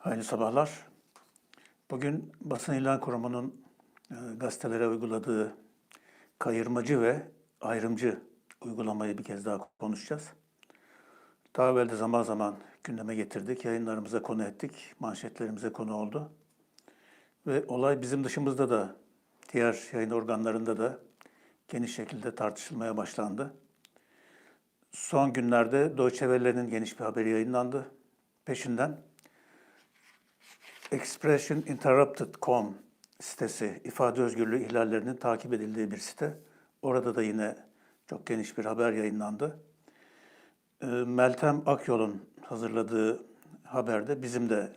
Hayırlı sabahlar. Bugün Basın İlan Kurumu'nun e, gazetelere uyguladığı kayırmacı ve ayrımcı uygulamayı bir kez daha konuşacağız. Daha evvel de zaman zaman gündeme getirdik, yayınlarımıza konu ettik, manşetlerimize konu oldu. Ve olay bizim dışımızda da, diğer yayın organlarında da geniş şekilde tartışılmaya başlandı. Son günlerde Deutsche Welle'nin geniş bir haberi yayınlandı. Peşinden expressioninterrupted.com sitesi, ifade özgürlüğü ihlallerinin takip edildiği bir site. Orada da yine çok geniş bir haber yayınlandı. Ee, Meltem Akyol'un hazırladığı haberde bizim de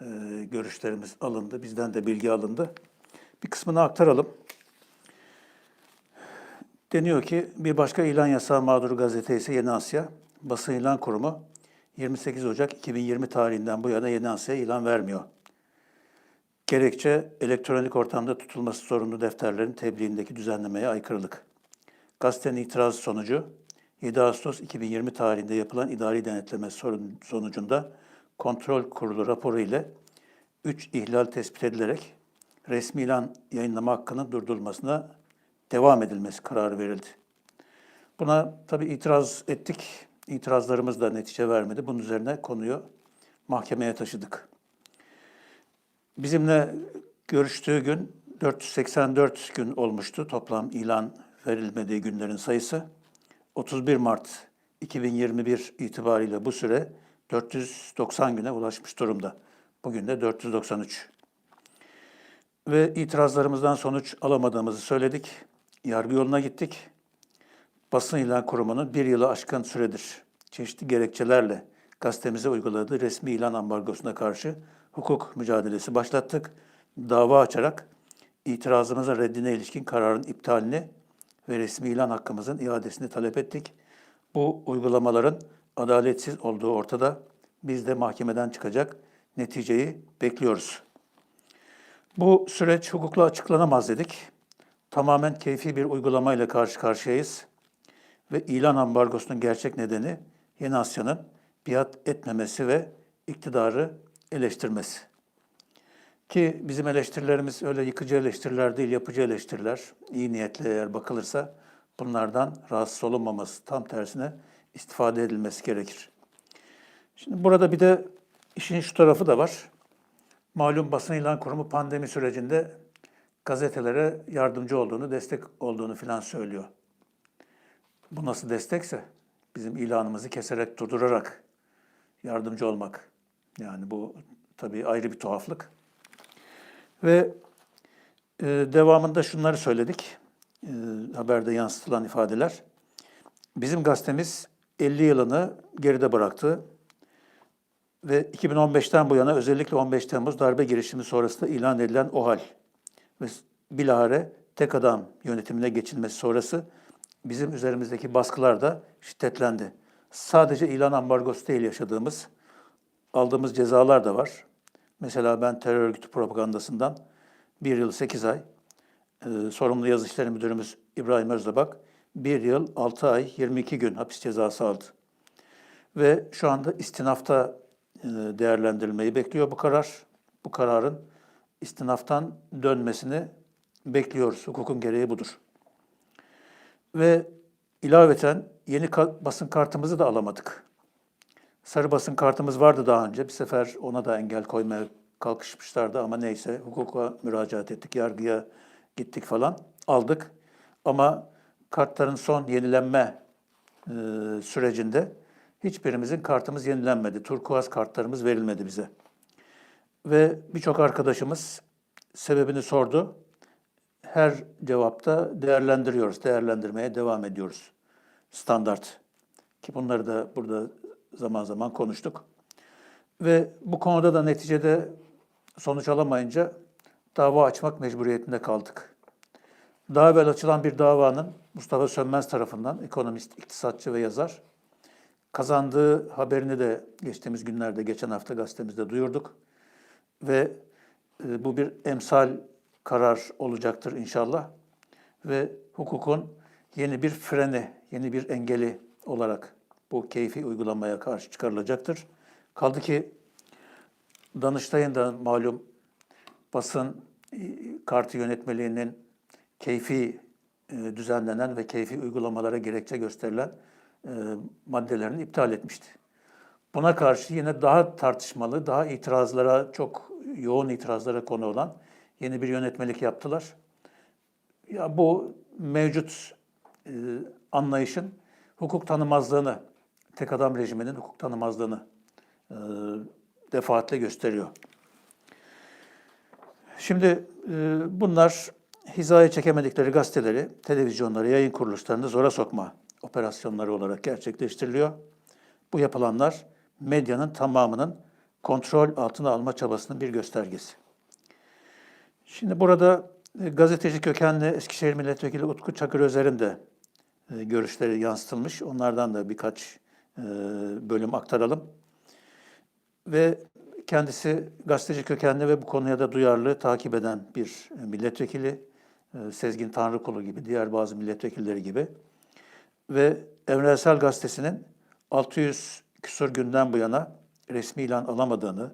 e, görüşlerimiz alındı, bizden de bilgi alındı. Bir kısmını aktaralım. Deniyor ki bir başka ilan yasağı mağduru gazete ise Yeni Asya. Basın İlan Kurumu 28 Ocak 2020 tarihinden bu yana Yeni Asya'ya ilan vermiyor. Gerekçe elektronik ortamda tutulması zorunlu defterlerin tebliğindeki düzenlemeye aykırılık. Gazetenin itirazı sonucu 7 Ağustos 2020 tarihinde yapılan idari denetleme sonucunda kontrol kurulu raporu ile 3 ihlal tespit edilerek resmi ilan yayınlama hakkının durdurulmasına devam edilmesi kararı verildi. Buna tabii itiraz ettik. İtirazlarımız da netice vermedi. Bunun üzerine konuyu mahkemeye taşıdık. Bizimle görüştüğü gün 484 gün olmuştu toplam ilan verilmediği günlerin sayısı. 31 Mart 2021 itibariyle bu süre 490 güne ulaşmış durumda. Bugün de 493. Ve itirazlarımızdan sonuç alamadığımızı söyledik. Yargı yoluna gittik. Basın İlan Kurumu'nun bir yılı aşkın süredir çeşitli gerekçelerle gazetemize uyguladığı resmi ilan ambargosuna karşı hukuk mücadelesi başlattık. Dava açarak itirazımıza reddine ilişkin kararın iptalini ve resmi ilan hakkımızın iadesini talep ettik. Bu uygulamaların adaletsiz olduğu ortada. Biz de mahkemeden çıkacak neticeyi bekliyoruz. Bu süreç hukukla açıklanamaz dedik. Tamamen keyfi bir uygulamayla karşı karşıyayız. Ve ilan ambargosunun gerçek nedeni Yeni Asya'nın biat etmemesi ve iktidarı eleştirmesi. Ki bizim eleştirilerimiz öyle yıkıcı eleştiriler değil, yapıcı eleştiriler. İyi niyetle eğer bakılırsa bunlardan rahatsız olunmaması, tam tersine istifade edilmesi gerekir. Şimdi burada bir de işin şu tarafı da var. Malum basın ilan kurumu pandemi sürecinde gazetelere yardımcı olduğunu, destek olduğunu filan söylüyor. Bu nasıl destekse bizim ilanımızı keserek durdurarak yardımcı olmak. Yani bu tabii ayrı bir tuhaflık. Ve e, devamında şunları söyledik. E, haberde yansıtılan ifadeler. Bizim gazetemiz 50 yılını geride bıraktı ve 2015'ten bu yana özellikle 15 Temmuz darbe girişimi sonrasında ilan edilen OHAL ve bilahare tek adam yönetimine geçilmesi sonrası bizim üzerimizdeki baskılar da şiddetlendi. Sadece ilan ambargosu değil yaşadığımız, aldığımız cezalar da var. Mesela ben terör örgütü propagandasından bir yıl sekiz ay, e, sorumlu yazı müdürümüz İbrahim Özdabak bir yıl altı ay 22 gün hapis cezası aldı. Ve şu anda istinafta e, değerlendirilmeyi bekliyor bu karar. Bu kararın istinaftan dönmesini bekliyoruz. Hukukun gereği budur. Ve ilaveten yeni ka- basın kartımızı da alamadık. Sarı basın kartımız vardı daha önce. Bir sefer ona da engel koymaya kalkışmışlardı ama neyse hukuka müracaat ettik, yargıya gittik falan. Aldık. Ama kartların son yenilenme e, sürecinde hiçbirimizin kartımız yenilenmedi. Turkuaz kartlarımız verilmedi bize. Ve birçok arkadaşımız sebebini sordu. Her cevapta değerlendiriyoruz, değerlendirmeye devam ediyoruz. Standart. Ki bunları da burada zaman zaman konuştuk. Ve bu konuda da neticede sonuç alamayınca dava açmak mecburiyetinde kaldık. Daha evvel açılan bir davanın Mustafa Sönmez tarafından ekonomist, iktisatçı ve yazar kazandığı haberini de geçtiğimiz günlerde, geçen hafta gazetemizde duyurduk. Ve e, bu bir emsal karar olacaktır inşallah. Ve hukukun yeni bir freni, yeni bir engeli olarak bu keyfi uygulamaya karşı çıkarılacaktır. Kaldı ki Danıştay'ın da malum basın e, kartı yönetmeliğinin keyfi e, düzenlenen ve keyfi uygulamalara gerekçe gösterilen e, maddelerini iptal etmişti. Buna karşı yine daha tartışmalı, daha itirazlara, çok yoğun itirazlara konu olan yeni bir yönetmelik yaptılar. Ya bu mevcut e, anlayışın hukuk tanımazlığını, tek adam rejiminin hukuk tanımazlığını e, defaatle gösteriyor. Şimdi e, bunlar hizaya çekemedikleri gazeteleri, televizyonları, yayın kuruluşlarını zora sokma operasyonları olarak gerçekleştiriliyor. Bu yapılanlar medyanın tamamının kontrol altına alma çabasının bir göstergesi. Şimdi burada e, gazeteci kökenli Eskişehir Milletvekili Utku Çakır Özer'in de e, görüşleri yansıtılmış. Onlardan da birkaç e, bölüm aktaralım. Ve kendisi gazeteci kökenli ve bu konuya da duyarlı takip eden bir milletvekili. Sezgin Tanrıkulu gibi, diğer bazı milletvekilleri gibi. Ve Evrensel Gazetesi'nin 600 küsur günden bu yana resmi ilan alamadığını,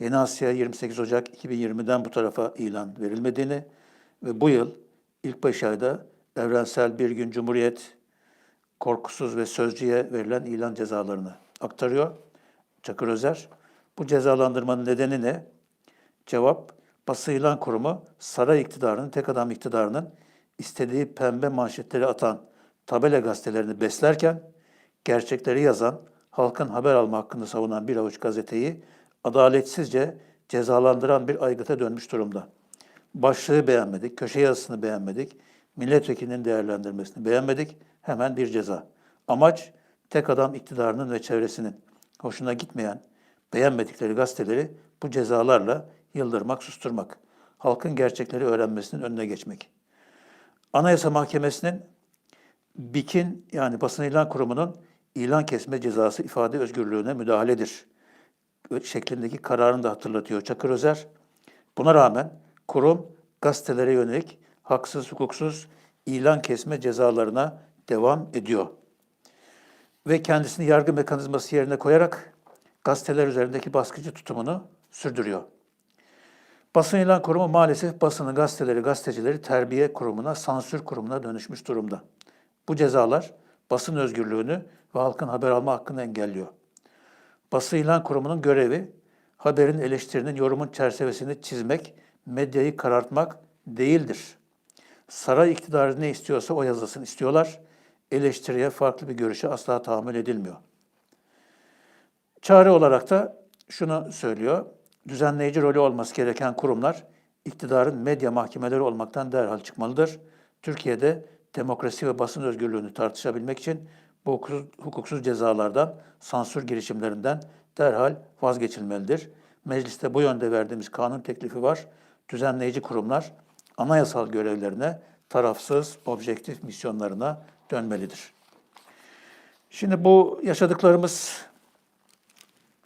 Yeni Asya 28 Ocak 2020'den bu tarafa ilan verilmediğini ve bu yıl ilk beş ayda Evrensel Bir Gün Cumhuriyet, Korkusuz ve Sözcü'ye verilen ilan cezalarını aktarıyor Çakır Özer. Bu cezalandırmanın nedeni ne? Cevap, basın ilan kurumu saray iktidarının, tek adam iktidarının istediği pembe manşetleri atan tabela gazetelerini beslerken, gerçekleri yazan, halkın haber alma hakkını savunan bir avuç gazeteyi adaletsizce cezalandıran bir aygıta dönmüş durumda. Başlığı beğenmedik, köşe yazısını beğenmedik, milletvekilinin değerlendirmesini beğenmedik, hemen bir ceza. Amaç tek adam iktidarının ve çevresinin hoşuna gitmeyen, beğenmedikleri gazeteleri bu cezalarla yıldırmak, susturmak. Halkın gerçekleri öğrenmesinin önüne geçmek. Anayasa Mahkemesi'nin BİK'in yani Basın İlan Kurumu'nun ilan kesme cezası ifade özgürlüğüne müdahaledir şeklindeki kararını da hatırlatıyor Çakır Özer. Buna rağmen kurum gazetelere yönelik haksız, hukuksuz ilan kesme cezalarına devam ediyor. Ve kendisini yargı mekanizması yerine koyarak gazeteler üzerindeki baskıcı tutumunu sürdürüyor. Basın ilan kurumu maalesef basını, gazeteleri, gazetecileri terbiye kurumuna, sansür kurumuna dönüşmüş durumda. Bu cezalar basın özgürlüğünü ve halkın haber alma hakkını engelliyor. Basın ilan kurumunun görevi haberin, eleştirinin, yorumun çerçevesini çizmek, medyayı karartmak değildir. Saray iktidarı ne istiyorsa o yazılsın istiyorlar. Eleştiriye, farklı bir görüşe asla tahammül edilmiyor. Çare olarak da şunu söylüyor. Düzenleyici rolü olması gereken kurumlar iktidarın medya mahkemeleri olmaktan derhal çıkmalıdır. Türkiye'de demokrasi ve basın özgürlüğünü tartışabilmek için bu hukuksuz, hukuksuz cezalardan, sansür girişimlerinden derhal vazgeçilmelidir. Mecliste bu yönde verdiğimiz kanun teklifi var. Düzenleyici kurumlar anayasal görevlerine, tarafsız, objektif misyonlarına dönmelidir. Şimdi bu yaşadıklarımız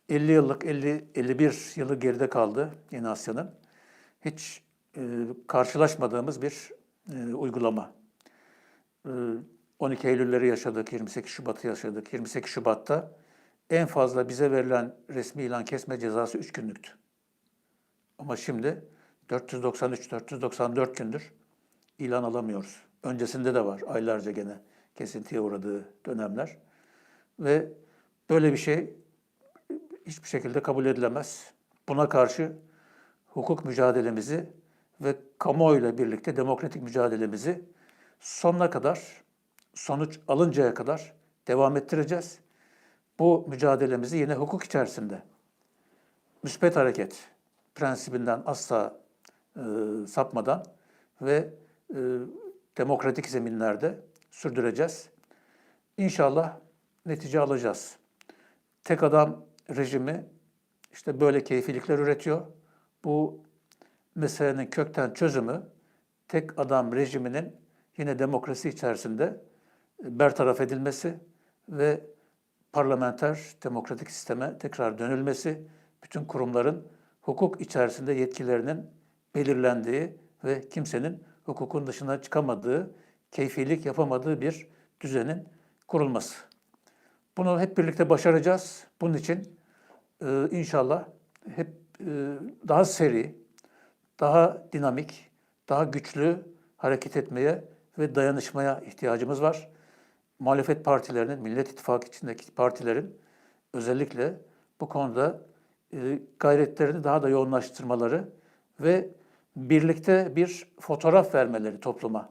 50 yıllık, 50 51 yılı geride kaldı Yeni Asya'nın. Hiç e, karşılaşmadığımız bir e, uygulama. E, 12 Eylül'leri yaşadık, 28 Şubat'ı yaşadık. 28 Şubat'ta en fazla bize verilen resmi ilan kesme cezası 3 günlüktü. Ama şimdi 493-494 gündür ilan alamıyoruz. Öncesinde de var aylarca gene kesintiye uğradığı dönemler. Ve böyle bir şey hiçbir şekilde kabul edilemez. Buna karşı hukuk mücadelemizi ve kamuoyuyla birlikte demokratik mücadelemizi sonuna kadar, sonuç alıncaya kadar devam ettireceğiz. Bu mücadelemizi yine hukuk içerisinde müspet hareket prensibinden asla e, sapmadan ve e, demokratik zeminlerde sürdüreceğiz. İnşallah netice alacağız. Tek adam rejimi işte böyle keyfilikler üretiyor. Bu meselenin kökten çözümü tek adam rejiminin yine demokrasi içerisinde bertaraf edilmesi ve parlamenter demokratik sisteme tekrar dönülmesi, bütün kurumların hukuk içerisinde yetkilerinin belirlendiği ve kimsenin hukukun dışına çıkamadığı, keyfilik yapamadığı bir düzenin kurulması. Bunu hep birlikte başaracağız. Bunun için e, inşallah hep e, daha seri, daha dinamik, daha güçlü hareket etmeye ve dayanışmaya ihtiyacımız var. Muhalefet partilerinin, Millet İttifakı içindeki partilerin özellikle bu konuda e, gayretlerini daha da yoğunlaştırmaları ve birlikte bir fotoğraf vermeleri topluma.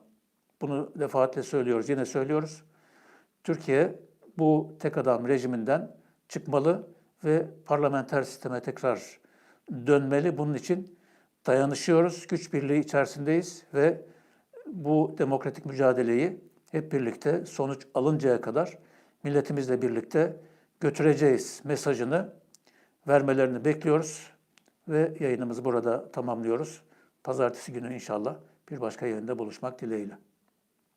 Bunu defaatle söylüyoruz, yine söylüyoruz. Türkiye bu tek adam rejiminden çıkmalı ve parlamenter sisteme tekrar dönmeli. Bunun için dayanışıyoruz, güç birliği içerisindeyiz ve bu demokratik mücadeleyi hep birlikte sonuç alıncaya kadar milletimizle birlikte götüreceğiz mesajını vermelerini bekliyoruz ve yayınımızı burada tamamlıyoruz. Pazartesi günü inşallah bir başka yayında buluşmak dileğiyle.